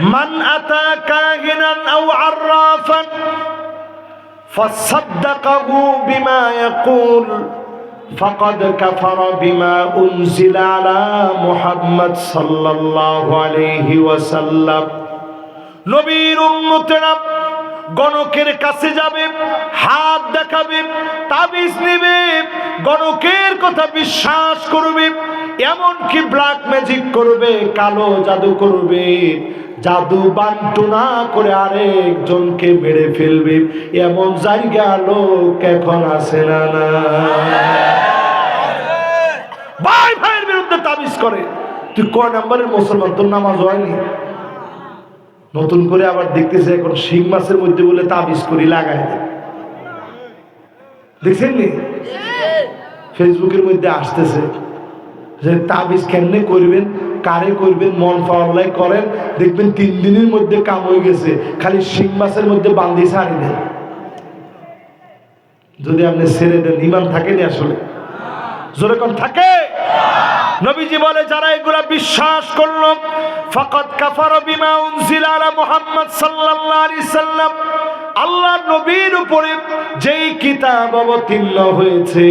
من أتى كاهنا أو عرافا فصدقه بما يقول فقد كفر بما أنزل على محمد صلى الله عليه وسلم নবীর উম্মতেরা গণকের কাছে যাবে হাত দেখাবে তাবিজ নেবে গণকের কথা বিশ্বাস করবে এমনকি ব্ল্যাক ম্যাজিক করবে কালো জাদু করবে জাদু বান্টনা করে আরেকজনকে মেরে ফেলবে। এমন জায়গা লোক এখন আসে না না। ভাই ভাইয়ের বিরুদ্ধে তাবিজ করে। তুই ক নাম্বারের মুসলমান? তোর নামাজ হয়নি? নতুন করে আবার দেখতেছে এখন শিং মাছের মধ্যে বলে তাবিজ করি লাগাই দেয় দেখছেন নি? ফেসবুকের মধ্যে আসতেছে। যে তাবিজ কেমনে করবেন, কারে করবেন, মন পাওয়ালাই করেন, দেখবেন তিন দিনের মধ্যে কাম হয়ে গেছে, খালি শিং মাছের মধ্যে বান্ধি ছাড়ি দেন যদি আপনি ছেড়ে দেন, ইমান থাকেনি আসলে? জোরে কোন, থাকে? নবীজি বলে, যারা এগুলা বিশ্বাস করল ফকত কাফার বিমা উনজিলা আলা মুহাম্মদ সাল্লাল্লাহু আলাইহি সাল্লাম, আল্লাহ নবীর উপরে যেই কিতাব অবতীর্ণ হয়েছে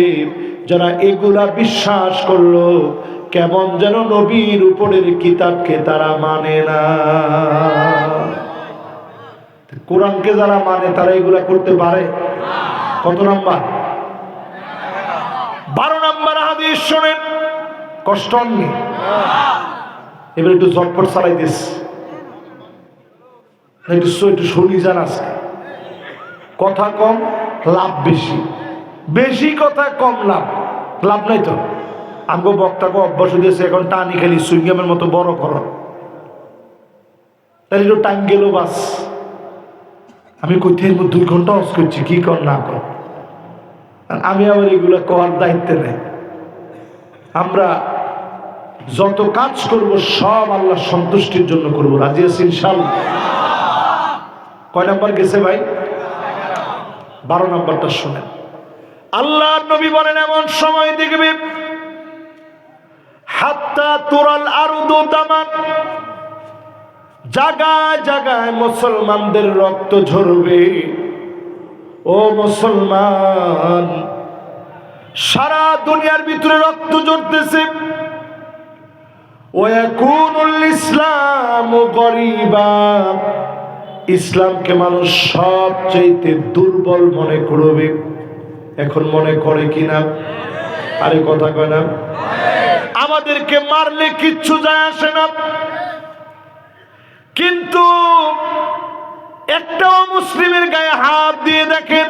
যারা এগুলা বিশ্বাস করল, কেমন যেন নবীর উপরের কিতাবকে তারা মানে না। কোরআনকে যারা মানে তারা এগুলা করতে পারে? কত নাম্বার? বারো নাম্বার হাদিস শোনেন, কষ্ট হননি? এবার একটু ঝটপট চালাই দিস। একটু শুনি আজকে। কথা কম, লাভ বেশি। বেশি কথা কম লাভ। লাভ নাই তো? আমগো বক্তাকে অভ্যাস দিয়েছে এখন টানি খালি সুইংগামের মতো বড় করো। তাহলে একটু টাইম গেল বাস। আমি কোথায় দুই ঘণ্টা অস করছি, কি কর না কর। আমি আবার এগুলো করার দায়িত্বে নেই। আমরা যত কাজ করব, সব আল্লাহ সন্তুষ্টির জন্য করব। রাজি আছি ইনশাল্লাহ কয় নাম্বার গেছে ভাই? বারো নাম্বারটা শুনেন। আল্লাহ নবী বলেন, এমন সময় দেখবে হাত্তা তোরাল আরুদু দামান। জাগায় জাগায় মুসলমানদের রক্ত ঝরবে। ও মুসলমান, সারা দুনিয়ার ভিতরে রক্ত ঝরতেছে। ইসলাম ইসলামকে মানুষ সবচাইতে দুর্বল মনে করবে। এখন মনে করে কিনা আরে কথা কয় না। আমাদেরকে মারলে কিচ্ছু যায় আসে না। কিন্তু একটাও মুসলিমের গায়ে হাত দিয়ে দেখেন,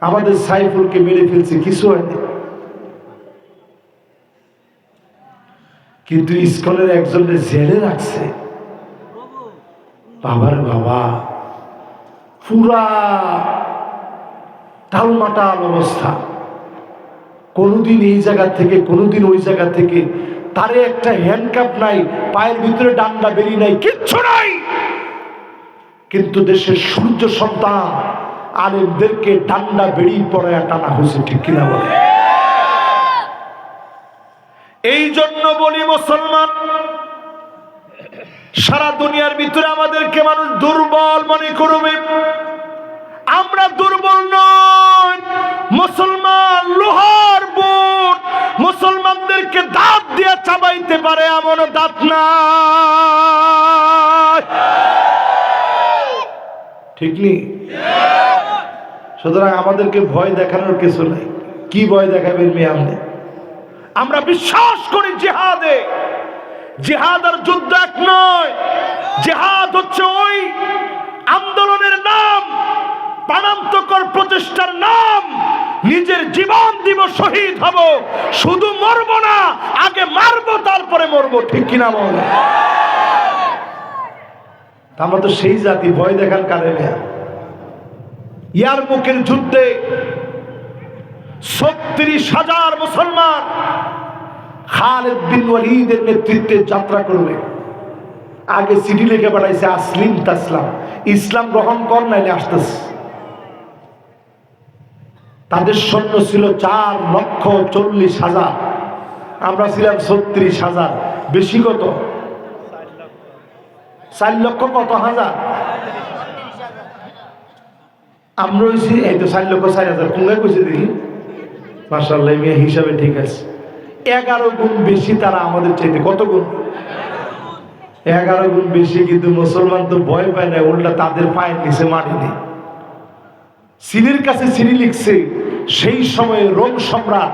আমাদের সাইফুলকে মেরে ফেলছে, কিছু হয়নি। কিন্তু ইস্কনের একজনের জেলে রাখছে। বাবার বাবা, পুরা টালমাটাল অবস্থা। কোনোদিন এই জায়গা থেকে, কোনোদিন ওই জায়গা থেকে তারে একটা হ্যান্ডকাপ নাই, পায়ের ভিতরে ডান্ডা বেরিয়ে নাই, কিচ্ছু নাই। কিন্তু দেশের সূর্য সন্তান আলেমদেরকে ডান্ডা বেরিয়ে পড়ে টানা হয়েছে, ঠিক কিনা বলে? এই জন্য বলি মুসলমান, সারা দুনিয়ার ভিতরে আমাদেরকে মানুষ দুর্বল মনে করবে। আমরা দুর্বল নয় মুসলমান লোহার বুট। মুসলমানদেরকে দাঁত দিয়ে চাবাইতে পারে এমন দাঁত না ঠিক নেই সুতরাং আমাদেরকে ভয় দেখানোর কিছু নাই। কি ভয় দেখাবেন মেয়ে আপনি আমরা বিশ্বাস করি জেহাদে। জেহাদ আর যুদ্ধ এক নয়। জেহাদ হচ্ছে ওই আন্দোলনের নাম। প্রাণান্তকর প্রচেষ্টার নাম, নিজের জীবন দিব, শহীদ হব। শুধু মরবো না, আগে মারবো, তারপরে মরবো, ঠিক কিনা বল? আমরা তো সেই জাতি, ভয় দেখান কারে ইয়ার মুখের যুদ্ধে ছত্রিশ হাজার মুসলমান খালেদ বিন ওয়ালিদের নেতৃত্বে যাত্রা করবে। আগে চিঠি লিখে পাঠাইছে, আসলিম তাসলাম। ইসলাম গ্রহণ কর, নাইলে আসতেছে তাদের সৈন্য ছিল চার লক্ষ চল্লিশ হাজার। আমরা ছিলাম ছত্রিশ হাজার। বেশি কত? চার লক্ষ কত হাজার? আমরা হয়েছি এই তো চার লক্ষ চার হাজার। কোনগায় কইছে দেখি? মার্শাল্লাহ মিয়া হিসাবে ঠিক আছে। এগারো গুণ বেশি তারা আমাদের চাইতে। কত গুণ? এগারো গুণ বেশি, কিন্তু মুসলমান তো ভয় পায় না, উল্টা তাদের পায়ের নিচে মাটি নেই। সিনির কাছে সিনি লিখছে, সেই সময়ে রোম সম্রাট,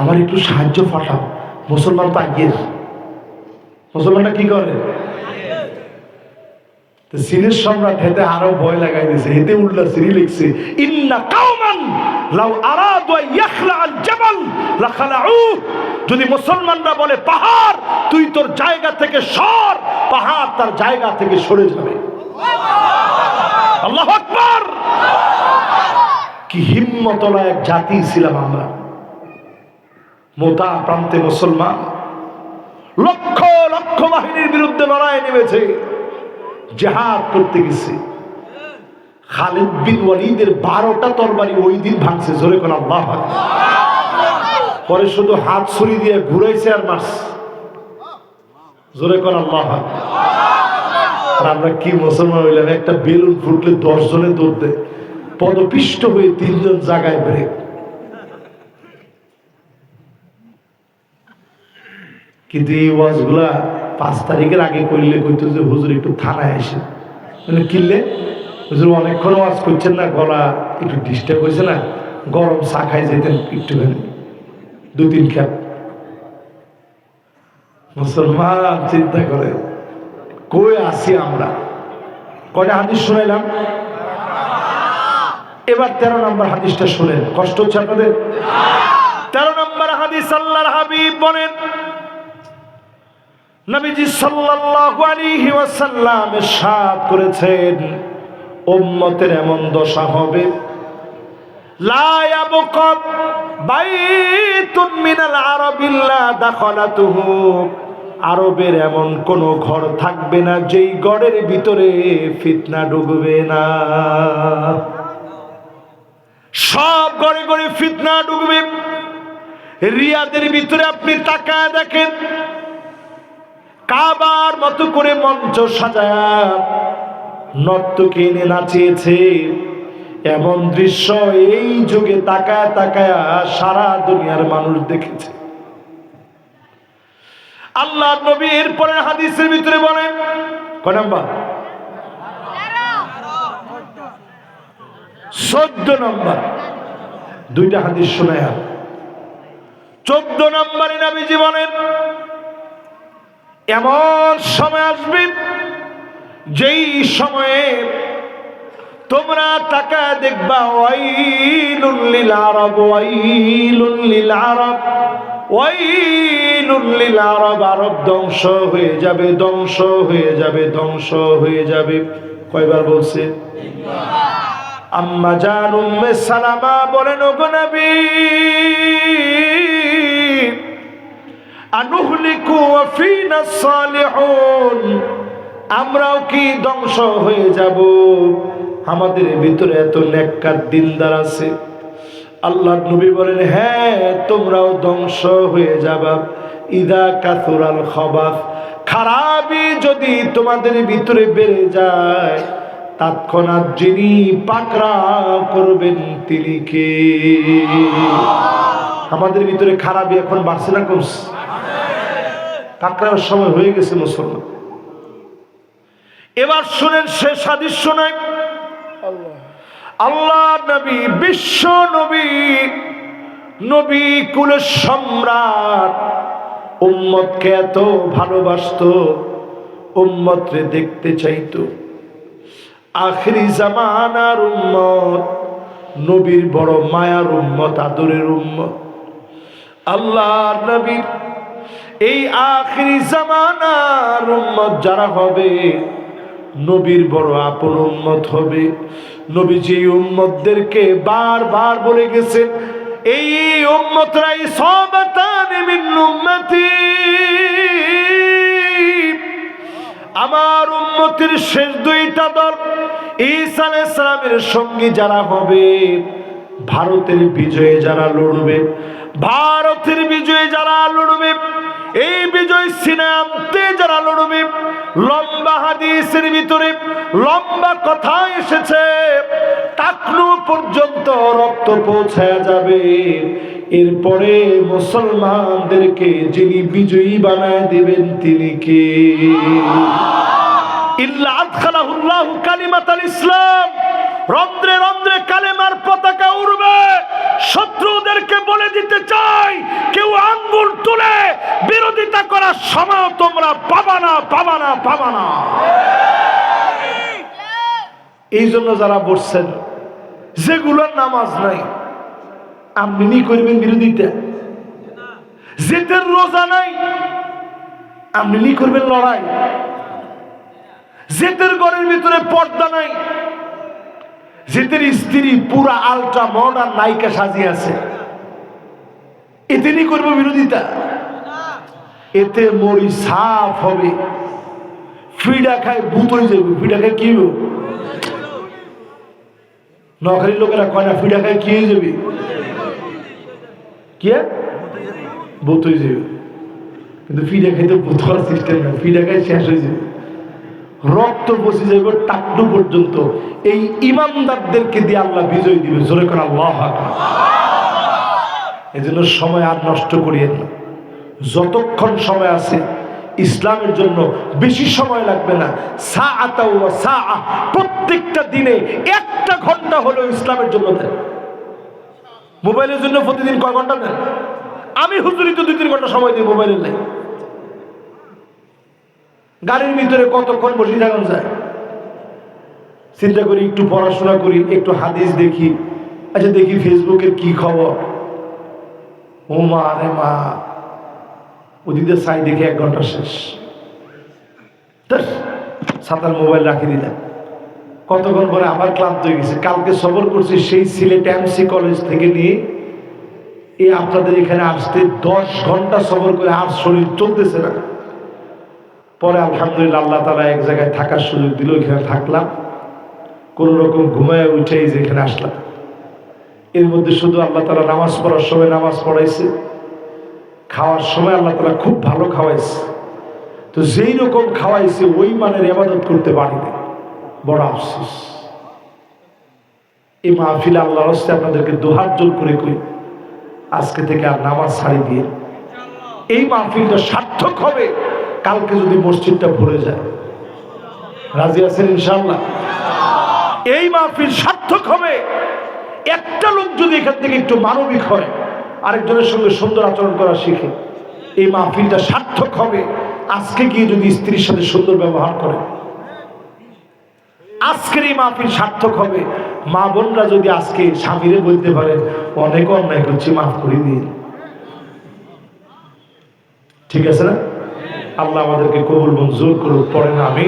আমার একটু সাহায্য পাঠাও, মুসলমান তো আগের। মুসলমানরা কি করে? সিনির সম্রাট হেতে আরও ভয় লাগাই দিয়েছে হেতে উল্টা সিনি লিখছে, ইন্না কাউমান লাউ আরাদু ইয়াখলা আল জাবাল লাখালাউ। যদি মুসলমানরা বলে, পাহাড়, তুই তোর জায়গা থেকে সর, পাহাড় তার জায়গা থেকে সরে যাবে। কি হিম্মতলা এক জাতি ছিলাম আমরা মোতা প্রান্তে মুসলমান, লক্ষ লক্ষ বাহিনীর বিরুদ্ধে লড়াই নেমেছে, জেহাদ করতে গেছে খালিদ বিন ওয়ালিদের বারোটা তরবারি ওই দিন ভাঙছে, জোরে কোন আল্লাহ। পরে শুধু হাত ছুরি দিয়ে ঘুরাইছে আর মারছে জোরে কোন আল্লাহ। আর আমরা কি মুসলমান হইলাম, একটা বেলুন ফুটলে দশ জনে দৌড় দেয় পদপিষ্ট হয়ে তিনজন জায়গায় ব্রেক কিন্তু এই ওয়াজগুলা পাঁচ তারিখের আগে করলে কইতো যে হুজুর একটু থানায় আসে মানে কিনলে হুজুর অনেকক্ষণ ওয়াজ করছেন না, গলা একটু ডিস্টার্ব হয়েছে না? গরম চা খাই যেতেন একটুখানি। দু তিন খেপ। মুসলমান চিন্তা করে, কই আসি আমরা? কয়টা হাদিস শুনাইলাম? এবার তেরো নম্বর হাদিসটা শুনেন। কষ্ট হচ্ছে আপনাদের? তেরো নম্বর হাদিস আল্লাহর হাবিব বলেন, নবীজি সাল্লাল্লাহু আলাইহি ওয়াসাল্লাম ইরশাদ করেছেন, উম্মতের এমন দশা হবে, লা ইয়াবকা বাইতুন মিনাল আরাবিল্লা দাখালাতুহু, আরবের এমন কোন ঘর থাকবে না যেই ঘরের ভিতরে ফিতনা ঢুকবে না। সব ঘরে ঘরে ফিতনা ঢুকবে রিয়াদের ভিতরে আপনি তাকায় দেখেন। কাবার মতো করে মঞ্চ সাজায়। নর্তকে এনে নাচিয়েছে। এমন দৃশ্য এই যুগে তাকায় তাকায় সারা দুনিয়ার মানুষ দেখেছে। আল্লাহ নবী এরপরে হাদিসের ভিতরে বলেন, কয় নাম্বার? চোদ্দ নম্বর। দুইটা হাদিস শোনায়। চোদ্দ নম্বরে নবীজি বলেন এমন সময় আসবে, যেই সময়ে তোমরা টাকা দেখবা ওয়াইলুল্লিল আরব ওয়াইলুল্লিল আরব ওয়াইলুল্লিল আরব আরব ধ্বংস হয়ে যাবে, ধ্বংস হয়ে যাবে, ধ্বংস হয়ে যাবে। কয়বার বলছে? আম্মা জান উম্মে সালামা বলেন, ওগো নবী আমরাও কি ধ্বংস হয়ে যাব? আমাদের ভিতরে এত নেককার দিলদার আছে। আল্লাহ নবী বলেন হ্যাঁ তোমরাও ধ্বংস হয়ে যাবা। ইদা কাসুরাল খবাস, খারাপই যদি তোমাদের ভিতরে বেড়ে যায় তৎক্ষণাৎ যিনি পাকড়া করবেন তিনি কে? আমাদের ভিতরে খারাপই এখন বাড়ছে না কমছে? পাকড়ার সময় হয়ে গেছে মুসলমান। এবার শুনেন শেষ হাদিস শোনায় আল্লাহ নবী, বিশ্ব নবী নবী কুলের সম্রাট, উম্মতকে এত ভালোবাসত, উম্মতরে দেখতে চাইতো। আখরি জামানার উম্মত, নবীর বড় মায়ার উম্মত, আদরের উম্মত। আল্লাহ নবীর এই আখরি জামানার উম্মত যারা হবে, নবীর বড় আপন উম্মত হবে। নবী যে উম্মতদেরকে বারবার বলে গেছেন, এই উম্মতরাই সবাতান মিন উম্মতি। আমার উম্মতির শেষ দুইটা দল ঈসা আলাইহিস সালামের সঙ্গী যারা হবে, ভারতের বিজয়ে যারা লড়বে, ভারতের বিজয়ে যারা লড়বে, এই বিজয় সিনামতে যারা লড়বে, লম্বা হাদিসের ভিতরে লম্বা কথা এসেছে টাকলু পর্যন্ত রক্ত পৌঁছায় যাবে। এরপরে মুসলমানদেরকে যিনি বিজয়ী বানায় দেবেন তিনি কে? ইসলাম। রন্ধ্রে রন্ধ্রে কালেমার পতাকা উড়বে। শত্রুদেরকে বলে দিতে চাই কেউ আঙ্গুল তুলে বিরোধিতা করার সময় তোমরা পাবা না পাবা না পাবা না। এই জন্য যারা বসছেন যেগুলোর নামাজ নাই আপনি করবেন বিরোধিতা। যেতের রোজা নাই, আপনি করবেন লড়াই। জেতের ঘরের ভিতরে পর্দা নাই জেতের স্ত্রী পুরা আলট্রা মডার্ন নায়িকা সাজিয়ে আছে। এতে নি করব বিরোধিতা? এতে মরি সাফ হবে। ফিডা খায় ভূত হয়ে যাবে ফিডা খায় কি নখারি লোকেরা কয় না, ফিডা খায় কি হয়ে যাবে? কি? ভূত হয়ে যাবে কিন্তু ফিডা খাইতে ভূত হওয়ার সিস্টেম না ফিডা খায় শেষ হয়ে যাবে। রক্ত বসে যাবে টাকটু পর্যন্ত। এই ইমানদারদেরকে দিয়ে আল্লাহ বিজয় দিবে। জোরে করে আল্লাহ এই জন্য সময় আর নষ্ট করিয়েন না। যতক্ষণ সময় আছে, ইসলামের জন্য বেশি সময় লাগবে না। সা আতা ও সা প্রত্যেকটা দিনে একটা ঘণ্টা হলেও ইসলামের জন্য দেন। মোবাইলের জন্য প্রতিদিন কয় ঘণ্টা দেন? আমি হুজুরি তো দুই তিন ঘণ্টা সময় দিই মোবাইলের নাই গাড়ির ভিতরে কতক্ষণ বসে থাকুন যায়? চিন্তা করি, একটু পড়াশোনা করি, একটু হাদিস দেখি। আচ্ছা দেখি ফেসবুকের কি খবর? ও মা রে মা। ওদিকে সাই দেখে এক ঘণ্টা শেষ। সাতার মোবাইল রাখি দিলাম। কতক্ষণ পরে আবার ক্লান্ত হয়ে গেছে। কালকে সবর করছি সেই সিলেট এমসি কলেজ থেকে নিয়ে। এই আপনাদের এখানে আসতে দশ ঘণ্টা সবর করে আর শরীর চলতেছে না। পরে আলহামদুলিল্লাহ আল্লাহ তালা এক জায়গায় থাকার সুযোগ দিল, ওইখানে থাকলাম। কোনো রকম ঘুমায় উঠেই যে এখানে আসলাম। এর মধ্যে শুধু আল্লাহ তালা নামাজ পড়ার সময় নামাজ পড়াইছে। খাওয়ার সময় আল্লাহ তালা খুব ভালো খাওয়াইছে। তো যেই রকম খাওয়াইছে, ওই মানের এবাদত করতে পারিনি। বড় আফসোস। এই মাহফিলে আল্লাহ হস্তে আপনাদেরকে দোহার জোর করে কই, আজকে থেকে আর নামাজ ছাড়ি দিয়ে। এই মাহফিলটা সার্থক হবে, কালকে যদি মসজিদটা ভরে যায়। রাজি আছেন ইনশাল্লাহ এই মাহফিল সার্থক হবে, একটা লোক যদি এখান থেকে একটু মানবিক হয়, আরেকজনের সঙ্গে সুন্দর আচরণ করা শিখে, এই মাহফিলটা সার্থক হবে। আজকে গিয়ে যদি স্ত্রীর সাথে সুন্দর ব্যবহার করে আজকের এই মাহফিল সার্থক হবে। মা বোনরা যদি আজকে স্বামীরে বলতে পারে অনেক অন্যায় করছি, মাফ করে দিয়ে ঠিক আছে না? আল্লাহ আমাদেরকে কবুল মঞ্জুর করুক পড়েন আমি